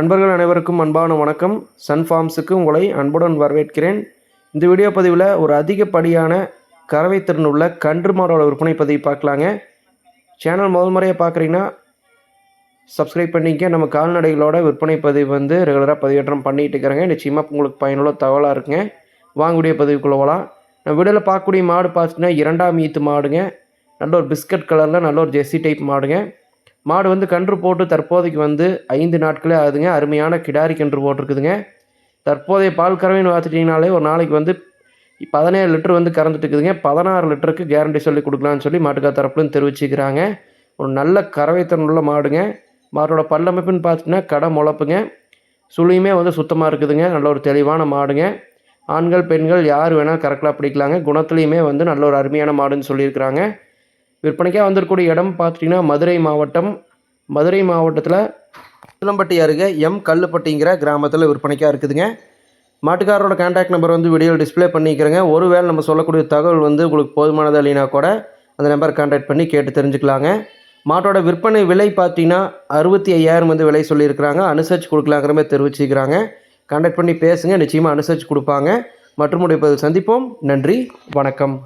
நண்பர்கள் அனைவருக்கும் அன்பான வணக்கம். சன் ஃபார்ம்ஸுக்கு உங்களை அன்புடன் வரவேற்கிறேன். இந்த வீடியோ பதிவில் ஒரு அதிகப்படியான கறவை திறன் உள்ள கன்று மாடோட விற்பனை பதிவு பார்க்கலாங்க. சேனல் முதல் முறையாக பார்க்குறீங்கன்னா சப்ஸ்கிரைப் பண்ணிக்க. நம்ம கால்நடைகளோட விற்பனை பதிவு வந்து ரெகுலராக பதிவேற்றம் பண்ணிகிட்டு இருக்கிறேங்க. நிச்சயமாக உங்களுக்கு பயனுள்ள தகவலாக இருக்குங்க. வாங்கக்கூடிய பதிவுக்குள்ள போகலாம் நம்ம வீடியோவில் பார்க்கக்கூடிய மாடு பார்த்துட்டிங்கன்னா இரண்டாம் ஈத்து மாடுங்க. நல்ல ஒரு பிஸ்கட் கலரில் நல்ல ஒரு ஜெர்சி டைப் மாடுங்க. மாடு வந்து கன்று போட்டு தற்போதைக்கு வந்து ஐந்து நாட்களே ஆகுதுங்க. அருமையான கிடாரி கன்று போட்டிருக்குதுங்க. தற்போதைய பால் கறவைன்னு பார்த்துட்டிங்கனாலே ஒரு நாளைக்கு வந்து பதினேழு லிட்டர் வந்து கறந்துட்டு இருக்குதுங்க பதினாறு லிட்டருக்கு கேரண்டி சொல்லி கொடுக்கலான்னு சொல்லி மாட்டுக்கார் தரப்புலன்னு தெரிவிச்சுக்கிறாங்க. ஒரு நல்ல கறவைத்தன் உள்ள மாடுங்க. மாட்டோட பல்லமைப்புன்னு பார்த்துட்டிங்கன்னா கடை முளப்புங்க சுழியுமே வந்து சுத்தமாக இருக்குதுங்க. நல்ல ஒரு தெளிவான மாடுங்க. ஆண்கள் பெண்கள் யார் வேணால் கரெக்டாக பிடிக்கலாங்க. குணத்துலேயுமே வந்து நல்ல ஒரு அருமையான மாடுன்னு சொல்லியிருக்கிறாங்க. விற்பனைக்காக வந்திருக்கக்கூடிய இடம் பார்த்துட்டிங்கன்னா மதுரை மாவட்டம். மதுரை மாவட்டத்தில் சிலம்பட்டி அருகே எம் கல்லுப்பட்டிங்கிற கிராமத்தில் விற்பனைக்காக இருக்குதுங்க. மாட்டுக்காரரோட கான்டாக்ட் நம்பர் வந்து வீடியோவில் டிஸ்ப்ளே பண்ணிக்கிறேங்க. ஒருவேளை நம்ம சொல்லக்கூடிய தகவல் வந்து உங்களுக்கு போதுமானது இல்லைனா கூட அந்த நம்பர் கான்டாக்ட் பண்ணி கேட்டு தெரிஞ்சுக்கலாங்க. மாட்டோட விற்பனை விலை பார்த்தீங்கன்னா அறுபத்தி ஐயாயிரம் வந்து விலை சொல்லியிருக்கிறாங்க. அனுசரித்து கொடுக்கலாங்கிற மாதிரி தெரிவிச்சுக்கிறாங்க. கான்டாக்ட் பண்ணி பேசுங்க. நிச்சயமாக அனுசரித்து கொடுப்பாங்க. மற்றும் சந்திப்போம். நன்றி. வணக்கம்.